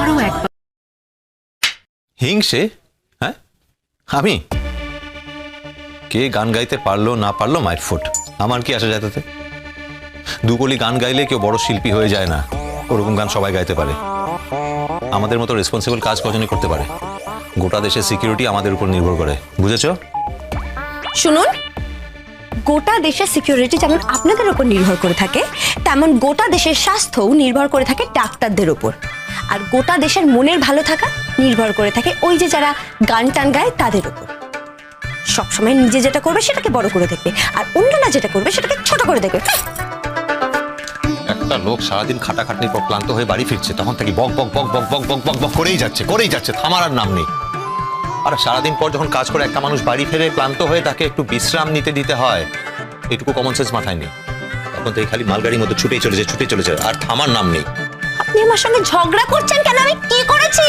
আরও একবার হিংসে? হ্যাঁ? আমি? কে গান গাইতে পারল না পারল মাইট ফুট? আমার কি আসা যায় তাতে দুকলি গান গাইলে কেউ বড় শিল্পী হয়ে যায় না। ওরকম গান সবাই গাইতে পারে। আমাদের মতো রেসপন্সিবল কাজ কজনই করতে পারে। গোটা দেশের সিকিউরিটি আমাদের উপর নির্ভর করে। বুঝেছ? শুনুন গোটা দেশের সিকিউরিটি যেমন আপনাদের উপর নির্ভর করে থাকে, তেমন গোটা দেশের স্বাস্থ্যও নির্ভর করে থাকে ডাক্তারদের উপর। আর গোটা দেশের মনের ভালো থাকা নির্ভর করে থাকে ওই যে যারা গান টান গায় তাদের উপর। সবসময় নিজে যেটা করবে সেটাকে বড় করে দেখবে, আর অন্যরা যেটা করবে সেটাকে ছোট করে দেখবে। একটা লোক সারাদিন খাটাখাটনির পর ক্লান্ত হয়ে বাড়ি ফিরছে, তখন থেকে বক বক বক বক বক বক বক বক করেই যাচ্ছে করেই যাচ্ছে, থামার নাম নেই। আর সারাদিন পর যখন কাজ করে একটা মানুষ বাড়ি ফেরে ক্লান্ত হয়ে তাকে একটু বিশ্রাম নিতে দিতে হয় এটুকু কমন সেন্স মাথায় নেই। তখন থেকে খালি মালগাড়ির মতো ছুটেই চলেছে ছুটে চলেছে আর থামার নাম নেই। আপনি আমার সঙ্গে ঝগড়া করছেন কেন? আমি কি করেছি?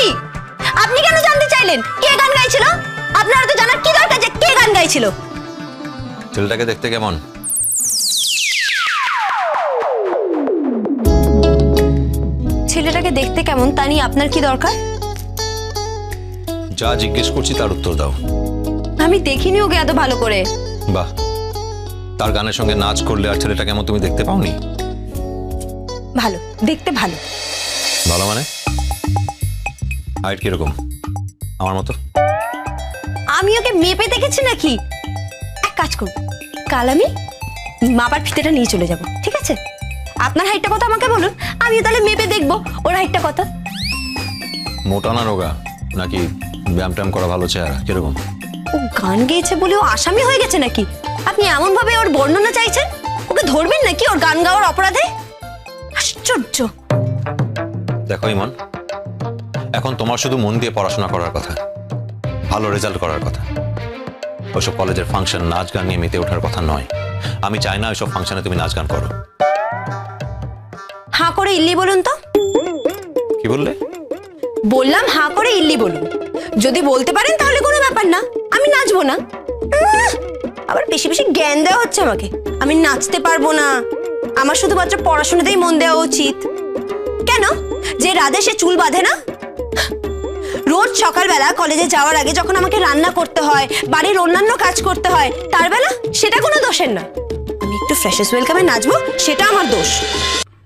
আপনি কেন জানতে চাইলেন? কে গান গাইছিল? আপনার তো জানার কি দরকার যে কে গান গাইছিল? ছেলেটাকে দেখতে কেমন? ছেলেটাকে দেখতে কেমন? তা নিয়ে আপনার কি দরকার? যা জিজ্ঞেস করছি তার উত্তর দাও। আমি দেখিনি ওকে এত ভালো করে। বাহ। তার গানের সঙ্গে নাচ করলে আর ছেলেটা কেমন তুমি দেখতে পাওনি? ভালো দেখতে ভালো। ভালো মানে? হাইট কীরকম? আমার মতো? আমি ওকে মেপে দেখেছি নাকি? এক কাজ করব কাল আমি মাপার ফিতেটা নিয়ে চলে যাব ঠিক আছে? আপনার হাইটটা কথা আমাকে বলুন? আমি তাহলে মেপে দেখব ওর হাইটটা কথা মোটা না রোগা? নাকি ব্যায়াম ট্যাম করা ভালো চেহারা? কীরকম? ও গান গেয়েছে বলে ও আসামি হয়ে গেছে নাকি? আপনি এমন ভাবে ওর বর্ণনা চাইছেন? ওকে ধরবেন নাকি ওর গান গাওয়ার অপরাধে? আশ্চর্য! দেখো ইমন এখন তোমার শুধু মন দিয়ে পড়াশোনা করার কথা ভালো রেজাল্ট করার কথা। ওইসব কলেজের ফাংশন নাচ গান নিয়ে মেতে ওঠার কথা নয়। আমি চাই না ওইসব ফাংশনে তুমি নাচ গান করো। হাঁ করে ইল্লি বলুন তো। কি বললে? বললাম হাঁ করে ইল্লি বলুন। যদি বলতে পারেন তাহলে কোনো ব্যাপার না, আমি নাচবো না। আবার বেশি বেশি জ্ঞান দেওয়া হচ্ছে আমাকে। আমি নাচতে পারব না। আমার শুধুমাত্র পড়াশোনাতেই মন দেওয়া উচিত। কেন? যে রাধে সে চুল বাঁধে না? রোজ সকালবেলা কলেজে যাওয়ার আগে যখন আমাকে রান্না করতে হয়, বাড়ির অন্যান্য কাজ করতে হয়, তার বেলা সেটা কোনো দোষের না। আমি একটু ফ্রেশেস ওয়েলকামে নাচবো, সেটা আমার দোষ।